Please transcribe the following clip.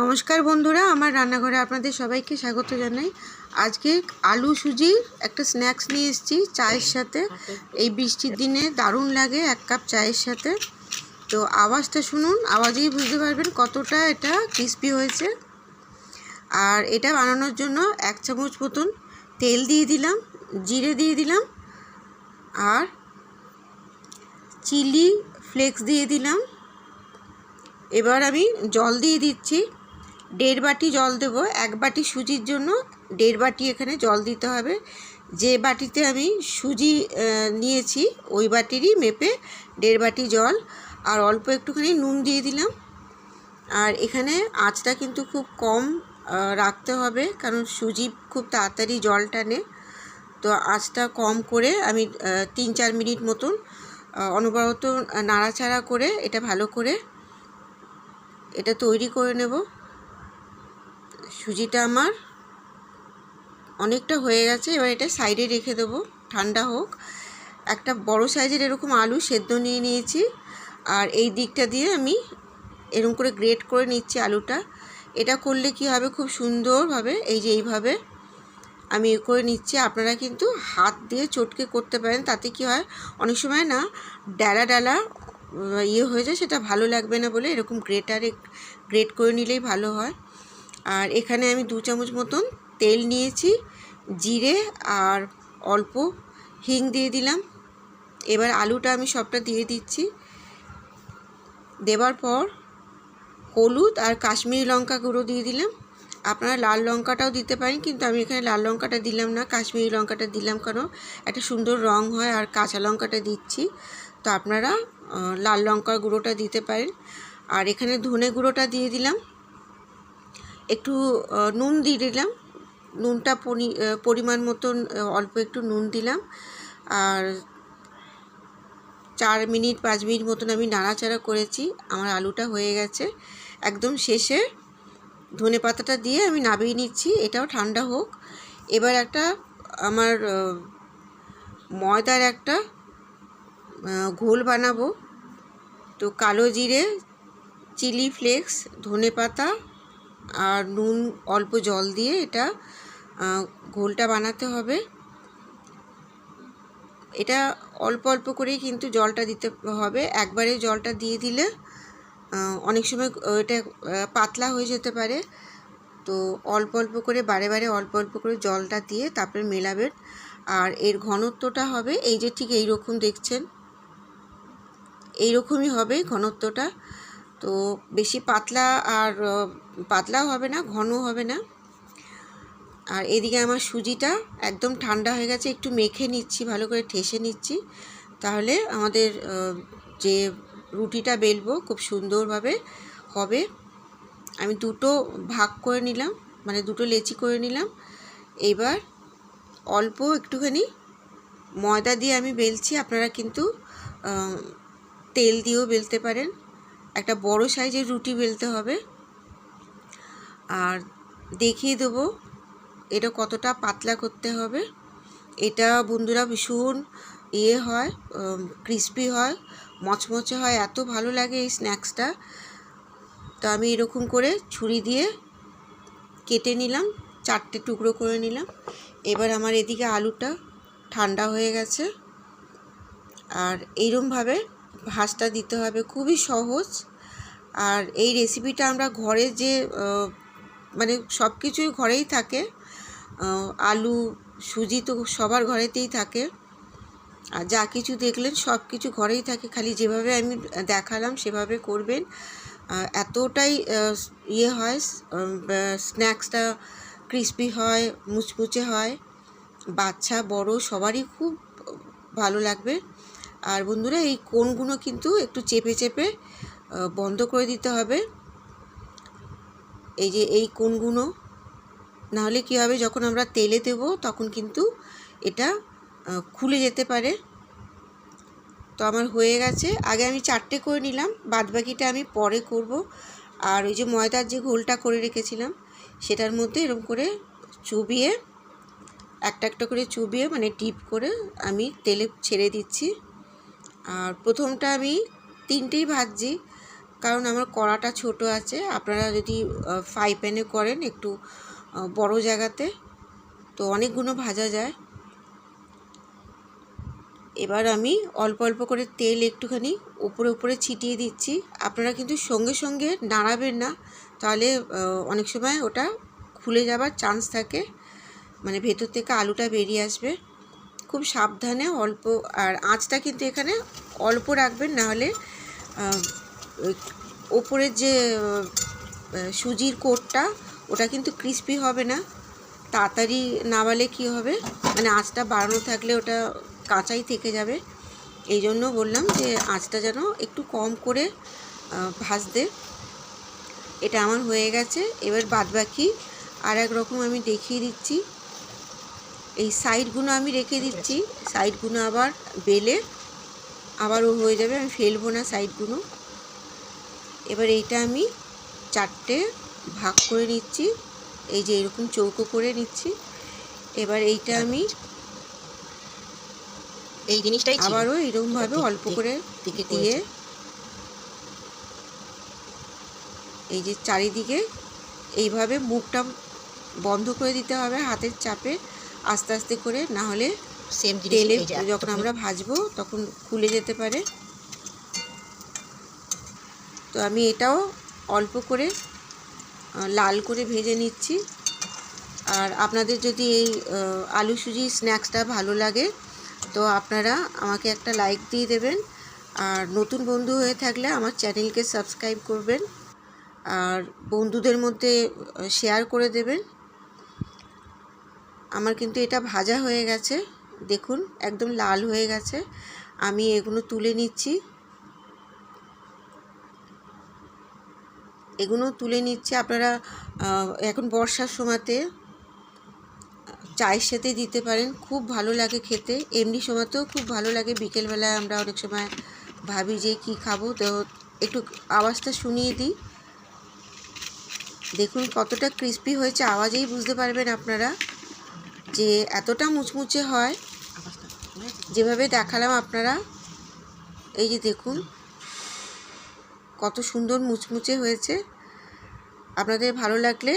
নমস্কার বন্ধুরা, আমার রান্নাঘরে আপনাদের সবাইকে স্বাগত জানাই। আজকে আলু সুজি, একটা স্ন্যাক্স নিয়ে এসেছি চায়ের সাথে। এই বৃষ্টির দিনে দারুণ লাগে এক কাপ চায়ের সাথে। তো আওয়াজটা শুনুন, আওয়াজেই বুঝতে পারবেন কতটা এটা ক্রিস্পি হয়েছে। আর এটা বানানোর জন্য এক চামচ মতন তেল দিয়ে দিলাম, জিরে দিয়ে দিলাম, আর চিলি ফ্লেক্স দিয়ে দিলাম। এবার আমি জল দিয়ে দিচ্ছি। দেড় বাটি জল দেব। এক বাটি সুজির জন্য দেড় বাটি এখানে জল দিতে হবে। যে বাটিতে আমি সুজি নিয়েছি, ওই বাটিরই মেপে দেড় বাটি জল। আর অল্প একটুখানি নুন দিয়ে দিলাম। আর এখানে আঁচটা কিন্তু খুব কম রাখতে হবে। কারণ সুজি খুব তাড়াতাড়ি জল টানে। তো আঁচটা কম করে আমি তিন চার মিনিট মতন অনবরত নাড়াচাড়া করে এটা ভালো করে এটা তৈরি করে নেব। সুজিটা আমার অনেকটা হয়ে গেছে, এবার এটা সাইডে রেখে দেবো। ঠান্ডা হোক। একটা বড় সাইজের এরকম আলু সেদ্ধ নিয়ে নিয়েছি, আর এই দিকটা দিয়ে আমি এরকম করে গ্রেট করে নিচ্ছি আলুটা। এটা করলে কি হবে? খুব সুন্দরভাবে, এই যে এইভাবে আমি এ করে নিচ্ছি। আপনারা কিন্তু হাত দিয়ে চটকে করতে পারেন, তাতে কি হয়? অনেক সময় না ডালা ডালা ইয়ে হয়ে যায়, সেটা ভালো লাগবে না বলে এরকম গ্রেটারে, গ্রেট করে নিলেই ভালো হয়। আর এখানে আমি দু চামচ মতন তেল নিয়েছি, জিরে আর অল্প হিং দিয়ে দিলাম। এবার আলুটা আমি সবটা দিয়ে দিচ্ছি। দেওয়ার পর হলুদ আর কাশ্মীরি লঙ্কা গুঁড়ো দিয়ে দিলাম। আপনারা লাল লঙ্কাটাও দিতে পারেন, কিন্তু আমি এখানে লাল লঙ্কাটা দিলাম না, কাশ্মীরি লঙ্কাটা দিলাম কারণ একটা সুন্দর রং হয় আর কাঁচা লঙ্কাটা দিচ্ছি। তো আপনারা লাল লঙ্কার গুঁড়োটা দিতে পারেন। আর এখানে ধনে গুঁড়োটা দিয়ে দিলাম। একটু নুন দিয়ে দিলাম। নুনটা পরি- পরিমাণ মতন অল্প একটু নুন দিলাম। আর চার মিনিট, পাঁচ মিনিট মতন আমি নাড়াচাড়া করেছি। আমার আলুটা হয়ে গেছে। একদম শেষে ধনে পাতাটা দিয়ে আমি নামিয়ে নিচ্ছি। এটাও ঠান্ডা হোক। এবার একটা, আমার ময়দার একটা ঘোল বানাবো। তো কালো জিরে, চিলি ফ্লেক্স, ধনে পাতা আর নুন অল্প জল দিয়ে এটা ঘোলটা বানাতে হবে। এটা অল্প অল্প করেই কিন্তু জলটা দিতে হবে। একবারে জলটা দিয়ে দিলে অনেক সময় এটা পাতলা হয়ে যেতে পারে। তো অল্প অল্প করে, বারে বারে অল্প অল্প করে জলটা দিয়ে তারপরে মেলাবেন আর এর ঘনত্বটা হবে, এই যে ঠিক এই রকম দেখছেন, এই রকমই হবে ঘনত্বটা। তো বেশি পাতলা আর পাতলাও হবে না, ঘনও হবে না। আর এদিকে আমার সুজিটা একদম ঠান্ডা হয়ে গেছে, একটু মেখে নিচ্ছি, ভালো করে ঠেসে নিচ্ছি। তাহলে আমাদের যে রুটিটা বেলবো খুব সুন্দরভাবে হবে। আমি দুটো ভাগ করে নিলাম মানে দুটো লেচি করে নিলাম। এবার অল্প একটুখানি ময়দা দিয়ে আমি বেলছি, আপনারা কিন্তু তেল দিয়েও বেলতে পারেন। একটা বড় সাইজের রুটি বেলতে হবে। আর দেখিয়ে দেবো এটা কতটা পাতলা করতে হবে। এটা বন্ধুরা ভীষণ ইয়ে হয় ক্রিস্পি হয়, মচমচে হয়, এত ভালো লাগে এই স্ন্যাক্সটা তো আমি এরকম করে ছুরি দিয়ে কেটে নিলাম, চারটে টুকরো করে নিলাম। এবার আমার এদিকে আলুটা ঠান্ডা হয়ে গেছে। আর এইরমভাবে ভাজটা দিতে হবে, খুবই সহজ। আর এই রেসিপিটা আমরা ঘরে যে মানে সব কিছুই ঘরেই থাকে। আলু, সুজি তো সবার ঘরেতেই থাকে। আর যা কিছু দেখলেন সব কিছু ঘরেই থাকে। খালি যেভাবে আমি দেখালাম সেভাবে করবেন। এতটাই ইয়ে হয় স্ন্যাক্সটা ক্রিস্পি হয়, মুচমুচে হয়। বাচ্চা, বড়, সবারই খুব ভালো লাগবে। আর বন্ধুরা, এই কোনগুলো কিন্তু একটু চেপে চেপে বন্ধ করে দিতে হবে। এই যে এই কোনগুলো নাহলে কী হবে, যখন আমরা তেলে দেবো, তখন কিন্তু এটা খুলে যেতে পারে। তো আমার হয়ে গেছে। আগে আমি চারটে করে নিলাম, বাদবাকিটা আমি পরে করব। আর ওই যে ময়দার যে ঘোলটা করে রেখেছিলাম, সেটার মধ্যে এরকম করে চুবিয়ে, একটা একটা করে চুবিয়ে মানে টিপ করে আমি তেলে ছেড়ে দিচ্ছি। আর প্রথমটা আমি তিনটেই ভাজছি, কারণ আমার কড়াটা ছোট আছে। আপনারা যদি ফ্রাই প্যানে করেন একটু বড় জায়গাতে, তো অনেকগুলো ভাজা যায়। এবার আমি অল্প অল্প করে তেল একটুখানি উপরে উপরে ছিটিয়ে দিচ্ছি। আপনারা কিন্তু সঙ্গে সঙ্গে নাড়াবেন না, তাহলে অনেক সময় ওটা খুলে যাবার চান্স থাকে। মানে ভেতর থেকে আলুটা বেরিয়ে আসবে। খুব সাবধানে অল্প, আর আঁচটা কিন্তু এখানে অল্প রাখবেন, নাহলে ওপরের যে সুজির কোটটা, ওটা কিন্তু ক্রিস্পি হবে না। তাড়াতাড়ি নামালে কি হবে? মানে আঁচটা বাড়ানো থাকলে ওটা কাঁচাই থেকে যাবে। এই জন্য বললাম যে, আঁচটা যেন একটু কম করে ভাজতে। এটা আমার হয়ে গেছে। এবার বাদবাকি আর এক রকম আমি দেখিয়ে দিচ্ছি। এই সাইডগুলো আমি রেখে দিচ্ছি। সাইডগুলো আবার বেলে আবারও হয়ে যাবে আমি ফেলব না সাইডগুলো এবার এইটা আমি চারটে ভাগ করে নিচ্ছি। এই যে এরকম চৌকো করে নিচ্ছি। এবার এইটা আমি এই জিনিসটাই। আবারও এরকমভাবে অল্প করে দিয়ে এই যে চারিদিকে এইভাবে মুখটা বন্ধ করে দিতে হবে হাতের চাপে। আস্তে আস্তে করে না হলে সেম তেলে যখন আমরা ভাজবো তখন খুলে যেতে পারে। তো আমি এটাও অল্প করে লাল করে ভেজে নিচ্ছি। আর আপনাদের যদি এই আলু সুজি স্ন্যাক্সটা ভালো লাগে তো আপনারা আমাকে একটা লাইক দিয়ে দেবেন। আর নতুন বন্ধু হয়ে থাকলে আমার চ্যানেলকে সাবস্ক্রাইব করবেন। আর বন্ধুদের মধ্যে শেয়ার করে দেবেন। আমার কিন্তু এটা ভাজা হয়ে গেছে। দেখুন, একদম লাল হয়ে গেছে। আমি এগুলো তুলে নিচ্ছি। এগুলো তুলে নিচ্ছে আপনারা এখন বর্ষার সময়তে চায়ের সাথে দিতে পারেন। খুব ভালো লাগে খেতে। এমনি সময়তেও খুব ভালো লাগে। বিকেলবেলায় আমরা অনেক সময় ভাবি যে কি খাব। তো একটু আওয়াজটা শুনিয়ে দিই। দেখুন, কতটা ক্রিস্পি হয়েছে। আওয়াজেই বুঝতে পারবেন আপনারা। যে এতটা মুচমুচে হয়, যেভাবে দেখালাম আপনারা, এই যে দেখুন, কত সুন্দর মুচমুচে হয়েছে। আপনাদের ভালো লাগলে